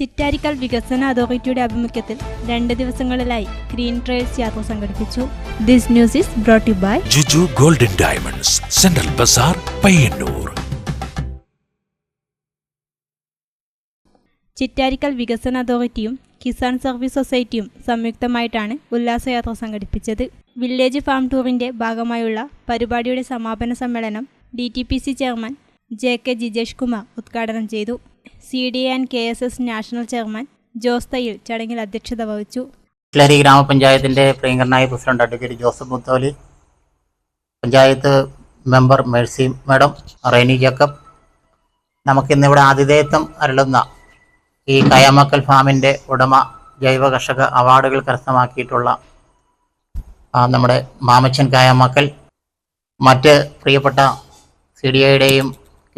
ചിറ്റാരിക്കൽ വികസന അതോറിറ്റിയുടെ ആഭിമുഖ്യത്തിൽ രണ്ട് ദിവസങ്ങളിലായി ഗ്രീൻ ട്രയൽസ് യാത്ര സംഘടിപ്പിച്ചു. This news is brought you by Juju golden diamonds central Bazaar Payyanur. Chittarikkal വികസന അതോറിറ്റിയും കിസാൻ സർവീസ് സൊസൈറ്റിയും സംയുക്തമായിട്ടാണ് ഉല്ലാസയാത്ര സംഘടിപ്പിച്ചത്. വില്ലേജ് ഫാം ടൂറിന്റെ ഭാഗമായുള്ള പരിപാടിയുടെ സമാപന സമ്മേളനം D T P C chairman J K Jijesh Kumar ഉദ്ഘാടനം ചെയ്തു. C D and K S S national chairman Jose Thayyil ചടങ്ങിൽ അധ്യക്ഷത വഹിച്ചു. ഇട്ലരി ഗ്രാമപഞ്ചായത്തിന്റെ പ്രിയങ്കരനായ president advocate Joseph Mutholi panchayat member Mercy madam Reny Jacob നമുക്കിന്നിവിടെ ആതിഥേയത്വം അരുളുന്ന ഈ കയാമക്കൽ ഫാമിന്റെ ഉടമ ജൈവ കർഷക അവാർഡുകൾ കരസ്ഥമാക്കിയിട്ടുള്ള നമ്മുടെ മാമച്ചൻ കായാമക്കൽ മറ്റ് പ്രിയപ്പെട്ട സി ഡി ഐയുടെയും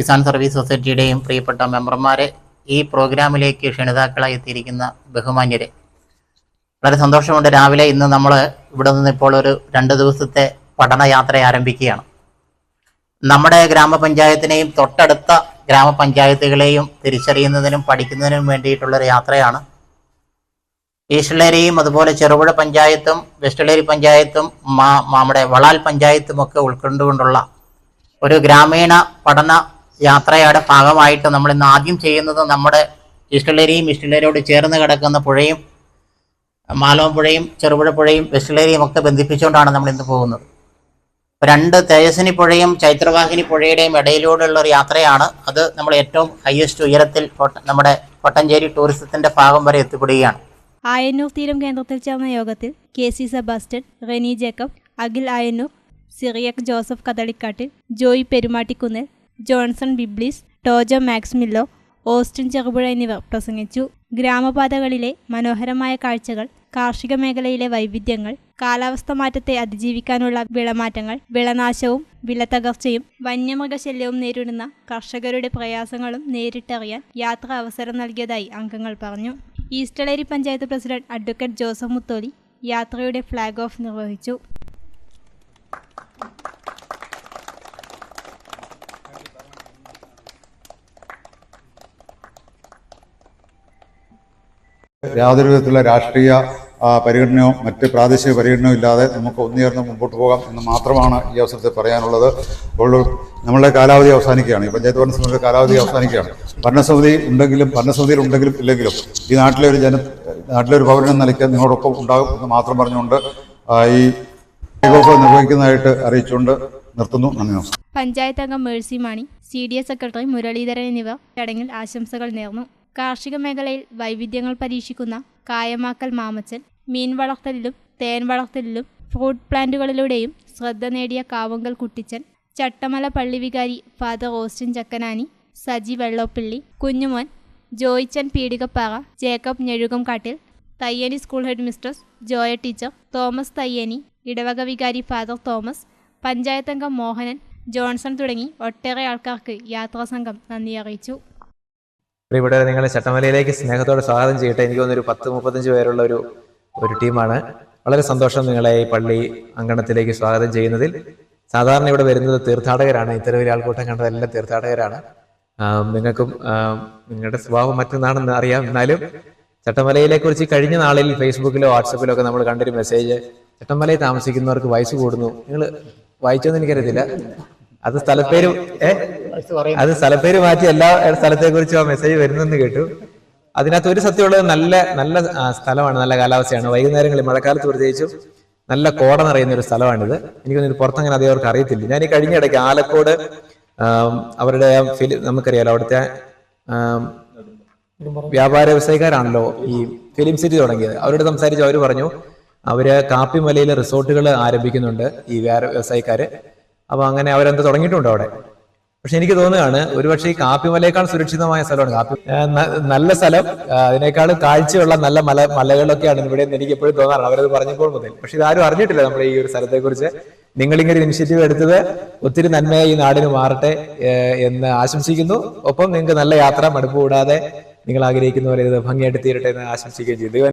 കിസാൻ സർവീസ് സൊസൈറ്റിയുടെയും പ്രിയപ്പെട്ട മെമ്പർമാരെ ഈ പ്രോഗ്രാമിലേക്ക് ക്ഷണിതാക്കളായി എത്തിയിരിക്കുന്ന ബഹുമാന്യരെ. വളരെ സന്തോഷമുണ്ട്. രാവിലെ ഇന്ന് നമ്മൾ ഇവിടെ നിന്ന് ഇപ്പോൾ ഒരു രണ്ട് ദിവസത്തെ പഠനയാത്ര ആരംഭിക്കുകയാണ്. നമ്മുടെ ഗ്രാമപഞ്ചായത്തിനെയും തൊട്ടടുത്ത ഗ്രാമപഞ്ചായത്തുകളെയും തിരിച്ചറിയുന്നതിനും പഠിക്കുന്നതിനും വേണ്ടിയിട്ടുള്ളൊരു യാത്രയാണ്. ഈശ്വലേരിയും അതുപോലെ ചെറുപുഴ പഞ്ചായത്തും വെസ്റ്റലേരി പഞ്ചായത്തും മാ നമ്മുടെ വളാൽ പഞ്ചായത്തും ഒക്കെ ഉൾക്കൊണ്ടുകൊണ്ടുള്ള ഒരു ഗ്രാമീണ പഠന യാത്രയുടെ ഭാഗമായിട്ട് നമ്മൾ ഇന്ന് ആദ്യം ചെയ്യുന്നത് നമ്മുടെ ഇഷ്ടലരിയും ഇഷ്ടലരിയോട് ചേർന്ന് കിടക്കുന്ന പുഴയും മാലോം പുഴയും ചെറുപുഴ പുഴയും വെസ്റ്റിലേരിയും ഒക്കെ ബന്ധിപ്പിച്ചുകൊണ്ടാണ് നമ്മൾ ഇന്ന് പോകുന്നത് രണ്ട് തേജസ്വിനി പുഴയും ചൈത്രവാഹിനി പുഴയുടെയും ഇടയിലൂടെയുള്ള ഒരു യാത്രയാണ്. അത് നമ്മൾ ഏറ്റവും ഹയസ്റ്റ് ഉയരത്തിൽ നമ്മുടെ കൊട്ടഞ്ചേരി ടൂറിസത്തിന്റെ ഭാഗം വരെ എത്തിപ്പെടുകയാണ്. ആയന്നൂർ തീരം കേന്ദ്രത്തിൽ ചേർന്ന യോഗത്തിൽ കെ സി സെബാസ്റ്റ്യൻ റെനി ജേക്കബ് അഖിൽ ആയന്നൂർ സിറിയക് ജോസഫ് കദളിക്കാട്ടിൽ ജോയി പെരുമാട്ടിക്കുന്നൽ ജോൺസൺ ബിബ്ലിസ് ടോജോ മാക്സ്മില്ലോ ഓസ്റ്റിൻ ചെറുപുഴ എന്നിവർ പ്രസംഗിച്ചു. ഗ്രാമപാതകളിലെ മനോഹരമായ കാഴ്ചകൾ കാർഷിക മേഖലയിലെ വൈവിധ്യങ്ങൾ കാലാവസ്ഥ മാറ്റത്തെ അതിജീവിക്കാനുള്ള വിളമാറ്റങ്ങൾ വിളനാശവും വിലത്തകർച്ചയും വന്യമൃഗശല്യവും നേരിടുന്ന കർഷകരുടെ പ്രയാസങ്ങളും നേരിട്ടറിയാൻ യാത്ര അവസരം നൽകിയതായി അംഗങ്ങൾ പറഞ്ഞു. ഈസ്റ്റലേരി പഞ്ചായത്ത് പ്രസിഡന്റ് അഡ്വക്കേറ്റ് ജോസഫ് മുത്തോലി യാത്രയുടെ ഫ്ലാഗ് ഓഫ് നിർവഹിച്ചു. യാതൊരു വിധത്തിലുള്ള രാഷ്ട്രീയ പരിഗണനയോ മറ്റ് പ്രാദേശിക പരിഗണനയോ ഇല്ലാതെ നമുക്ക് ഒന്നുചേർന്ന് മുമ്പോട്ട് പോകാം എന്ന് മാത്രമാണ് ഈ അവസരത്തിൽ പറയാനുള്ളത്. അപ്പോൾ നമ്മളുടെ കാലാവധി അവസാനിക്കുകയാണ്. ഈ പഞ്ചായത്ത് ഭരണസമിതിയുടെ കാലാവധി അവസാനിക്കുകയാണ്. ഭരണസമിതി ഉണ്ടെങ്കിലും ഭരണസമിതിയിൽ ഉണ്ടെങ്കിലും ഇല്ലെങ്കിലും ഈ നാട്ടിലെ ഒരു ജന നാട്ടിലെ ഒരു പൗരൻ നിലയ്ക്ക് നിങ്ങളോടൊപ്പം ഉണ്ടാകും എന്ന് മാത്രം പറഞ്ഞുകൊണ്ട് ഈ ഓഫ് നിർവഹിക്കുന്നതായിട്ട് അറിയിച്ചുകൊണ്ട് നിർത്തുന്നു. നന്ദി നമസ്കാരം. പഞ്ചായത്ത് അംഗം Mercy Mani C D S secretary Muraleedharan എന്നിവർ ചടങ്ങിൽ ആശംസകൾ നേർന്നു. കാർഷിക മേഖലയിൽ വൈവിധ്യങ്ങൾ പരീക്ഷിക്കുന്ന കായമാക്കൽ മാമച്ചൻ മീൻ വളർത്തലിലും തേൻ വളർത്തലിലും ഫ്രൂട്ട് പ്ലാന്റുകളിലൂടെയും ശ്രദ്ധ നേടിയ Kavungal Kuttichan Chattamala പള്ളിവികാരി father Austin Chakkanani Saji Vellopilly Kunjumon Joychan Peedikappara Jacob Njezhukumkattil Thayyani school head mistress Joya teacher Thomas Thayyani ഇടവക വികാരി ഫാദർ തോമസ് പഞ്ചായത്തംഗം മോഹനൻ ജോൺസൺ തുടങ്ങി ഒട്ടേറെ ആൾക്കാർക്ക് യാത്രാസംഘം നന്ദി അറിയിച്ചു. പ്രിയപ്പെട്ടവരെ നിങ്ങളെ ചട്ടമലയിലേക്ക് സ്നേഹത്തോടെ സ്വാഗതം ചെയ്യട്ടെ. എനിക്ക് തോന്നുന്നു ഒരു പത്ത് മുപ്പത്തഞ്ച് പേരുള്ള ഒരു ഒരു ടീമാണ്. വളരെ സന്തോഷം നിങ്ങളെ ഈ പള്ളി അങ്കണത്തിലേക്ക് സ്വാഗതം ചെയ്യുന്നതിൽ. സാധാരണ ഇവിടെ വരുന്നത് തീർത്ഥാടകരാണ്. ഇത്തരം ഒരു ആൾക്കൂട്ടം കണ്ടതെല്ലാം തീർത്ഥാടകരാണ്. നിങ്ങൾക്കും നിങ്ങളുടെ സ്വഭാവം മറ്റൊന്നാണെന്ന് അറിയാം. എന്നാലും ചട്ടമലയിലെ കുറിച്ച് കഴിഞ്ഞ നാളിൽ ഫേസ്ബുക്കിലോ വാട്സപ്പിലോ ഒക്കെ നമ്മൾ കണ്ടൊരു മെസ്സേജ് ചട്ടമലയിൽ താമസിക്കുന്നവർക്ക് വയസ്സ് കൂടുന്നു. നിങ്ങൾ വായിച്ചോന്ന് എനിക്കറിയത്തില്ല. അത് സ്ഥലപ്പേര് ഏ? അത് സ്ഥലപ്പേര് മാറ്റി എല്ലാ സ്ഥലത്തെ കുറിച്ചും ആ മെസ്സേജ് വരുന്നെന്ന് കേട്ടു. അതിനകത്ത് ഒരു സത്യമുള്ളത് നല്ല നല്ല സ്ഥലമാണ് നല്ല കാലാവസ്ഥയാണ്. വൈകുന്നേരങ്ങളിൽ മഴക്കാലത്ത് പ്രത്യേകിച്ചും നല്ല കോട നിറയുന്ന ഒരു സ്ഥലമാണിത്. എനിക്കൊന്നും പുറത്തങ്ങനെ അതേ അവർക്ക് അറിയത്തില്ല. ഞാൻ ഈ കഴിഞ്ഞ ഇടയ്ക്ക് ആലക്കോട് അവരുടെ ഫിലിം നമുക്കറിയാലോ അവിടുത്തെ വ്യാപാര വ്യവസായക്കാരാണല്ലോ ഈ ഫിലിം സിറ്റി തുടങ്ങിയത്. അവരോട് സംസാരിച്ച് അവർ പറഞ്ഞു അവർ കാപ്പിമലയിൽ റിസോർട്ടുകൾ ആരംഭിക്കുന്നുണ്ട് ഈ വ്യാപാര വ്യവസായക്കാര്. അപ്പൊ അങ്ങനെ അവരെന്ത് തുടങ്ങിയിട്ടുണ്ടോ അവിടെ? പക്ഷെ എനിക്ക് തോന്നുകയാണ് ഒരുപക്ഷെ ഈ കാപ്പിമലയേക്കാൾ സുരക്ഷിതമായ സ്ഥലമാണ്. കാപ്പി നല്ല സ്ഥലം അതിനേക്കാൾ കാഴ്ചയുള്ള നല്ല മല മലകളൊക്കെയാണ് ഇവിടെ എന്ന് എനിക്ക് എപ്പോഴും തോന്നാറ് അവരത് പറഞ്ഞപ്പോൾ മുതൽ. പക്ഷെ ഇതാരും അറിഞ്ഞിട്ടില്ല നമ്മുടെ ഈ ഒരു സ്ഥലത്തെ കുറിച്ച് നിങ്ങളിങ്ങനെ ഒരു ഇനിഷ്യേറ്റീവ് എടുത്തത് ഒത്തിരി നന്മയായി ഈ നാടിന് മാറട്ടെ എന്ന് ആശംസിക്കുന്നു. ഒപ്പം നിങ്ങൾക്ക് നല്ല യാത്ര മടുപ്പ് കൂടാതെ നിങ്ങൾ ആഗ്രഹിക്കുന്ന പോലെ ഇത് ഭംഗിയായിട്ട് തീരട്ടെ എന്ന് ആശംസിക്കുകയും ചെയ്തു. ദൈവം